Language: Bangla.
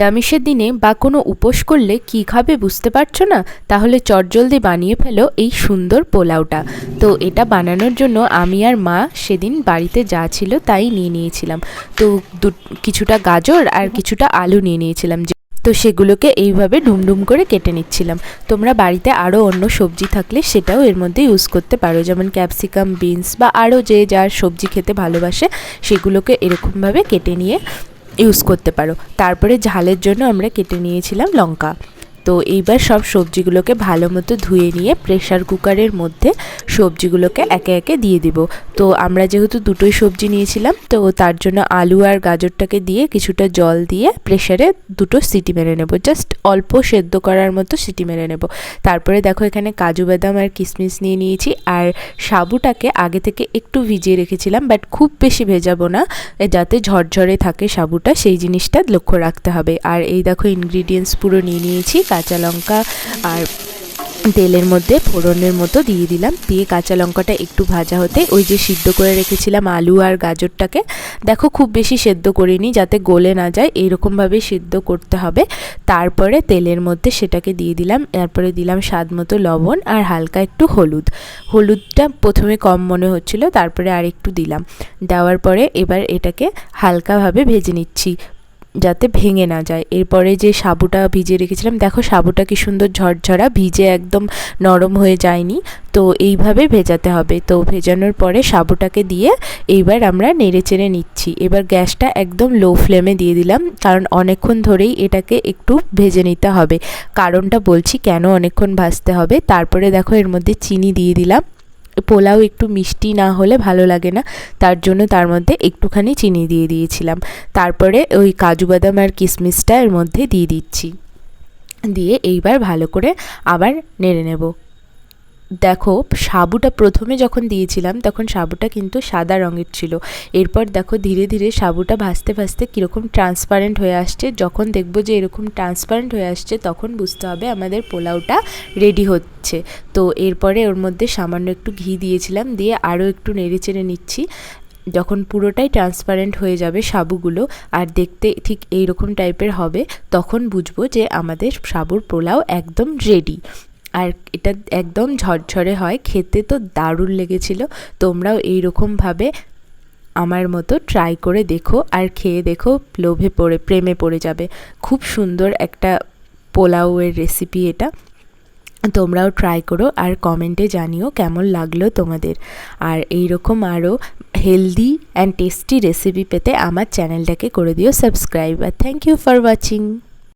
নিরামিষের দিনে বা কোনো উপোস করলে কি খাবে বুঝতে পারছ না? তাহলে চটজলদি বানিয়ে ফেলো এই সুন্দর পোলাওটা। তো এটা বানানোর জন্য আমি আর মা সেদিন বাড়িতে যা ছিল তাই নিয়ে নিয়েছিলাম। তো কিছুটা গাজর আর কিছুটা আলু নিয়ে নিয়েছিলাম তো সেগুলোকে এইভাবে ডুমডুম করে কেটে নিচ্ছিলাম। তোমরা বাড়িতে আরও অন্য সবজি থাকলে সেটাও এর মধ্যে ইউজ করতে পারো। যেমন ক্যাপসিকাম বিনস বা আরও যে যার সবজি খেতে ভালোবাসে, সেগুলোকে এরকমভাবে কেটে নিয়ে ইউজ করতে পারো। তারপরে ঝালের জন্য আমরা কেটে নিয়েছিলাম লঙ্কা। তো এইবার সব সবজিগুলোকে ভালো মতো ধুয়ে নিয়ে প্রেশার কুকারের মধ্যে সবজিগুলোকে একে একে দিয়ে দিব। তো আমরা যেহেতু দুটোই সবজি নিয়েছিলাম, তো তার জন্য আলু আর গাজরটাকে দিয়ে কিছুটা জল দিয়ে প্রেশারে দুটো সিটি মেরে নেব। জাস্ট অল্প সেদ্ধ করার মতো সিটি মেরে নেব। তারপরে দেখো এখানে কাজু বাদাম আর কিশমিশ নিয়ে নিয়েছি। আর সাবুটাকে আগে থেকে একটু ভিজিয়ে রেখেছিলাম বাট খুব বেশি ভেজাবো না। যাতে ঝরঝরে থাকে সাবুটা, সেই জিনিসটা লক্ষ্য রাখতে হবে। আর এই দেখো ইনগ্রিডিয়েন্টস পুরো নিয়ে নিয়েছি। কাঁচা লঙ্কা আর তেলের মধ্যে, ফোড়নের মতো দিয়ে দিলাম। দিয়ে কাঁচা লঙ্কাটা একটু ভাজা হতে ওই যে সিদ্ধ করে রেখেছিলাম আলু আর গাজরটাকে। দেখো খুব বেশি সেদ্ধ করিনি যাতে গলে না যায়, এইরকমভাবে সিদ্ধ করতে হবে। তারপরে তেলের মধ্যে সেটাকে দিয়ে দিলাম। এরপরে দিলাম স্বাদ মতো লবণ আর হালকা একটু হলুদ। হলুদটা প্রথমে কম মনে হচ্ছিল, তারপরে আর একটু দিলাম। দেওয়ার পরে এবার এটাকে হালকাভাবে ভেজে নিচ্ছি। যাতে ভেঙে না যায়। এরপরে যে সাবুটা ভিজিয়ে রেখেছিলাম, দেখো সাবুটা কি সুন্দর ঝরঝরা, ভিজে একদম নরম হয়ে যায়নি। তো এইভাবে ভেজাতে হবে। তো ভেজানোর পরে সাবুটাকে দিয়ে এইবার আমরা নেড়ে চেড়ে নিচ্ছি। এবার গ্যাসটা একদম লো ফ্লেমে দিয়ে দিলাম, কারণ অনেকক্ষণ ধরেই এটাকে একটু ভেজে নিতে হবে। কারণটা বলছি কেন অনেকক্ষণ ভাজতে হবে। তারপরে দেখো এর মধ্যে চিনি দিয়ে দিলাম। পোলাও একটু মিষ্টি না হলে ভালো লাগে না। তার জন্য তার মধ্যে একটুখানি চিনি দিয়ে দিয়েছিলাম। তারপরে ওই কাজু বাদাম আর কিশমিশটা এর মধ্যে দিয়ে দিচ্ছি। দিয়ে এইবার ভালো করে আবার নেড়ে নেব। দেখো, সাবুটা প্রথমে যখন দিয়েছিলাম, তখন সাবুটা কিন্তু সাদা রঙের ছিল। এরপর দেখো, ধীরে ধীরে সাবুটা ভাসতে ভাসতে কীরকম ট্রান্সপারেন্ট হয়ে আসছে। যখন দেখব যে এরকম ট্রান্সপারেন্ট হয়ে আসছে, তখন বুঝতে হবে আমাদের পোলাওটা রেডি হচ্ছে। তো এরপরে ওর মধ্যে সামান্য একটু ঘি দিয়েছিলাম, দিয়ে আরও একটু নেড়ে চেড়ে নিচ্ছি। যখন পুরোটাই ট্রান্সপারেন্ট হয়ে যাবে সাবুগুলো, আর দেখতে ঠিক এই রকম টাইপের হবে, তখন বুঝব যে আমাদের সাবুর পোলাও একদম রেডি আর এটা একদম ঝরঝরে হয়, খেতে তো দারুণ লেগেছিল। তোমরাও এই রকমভাবে আমার মতো ট্রাই করে দেখো আর খেয়ে দেখো, লোভে পড়ে, প্রেমে পড়ে যাবে। খুব সুন্দর একটা পোলাওয়ের রেসিপি এটা। তোমরাও ট্রাই করো আর কমেন্টে জানিও কেমন লাগল তোমাদের। আর এই রকম আরও হেলদি অ্যান্ড টেস্টি রেসিপি পেতে আমার চ্যানেলটাকে করে দিও সাবস্ক্রাইব আর থ্যাংক ইউ ফর ওয়াচিং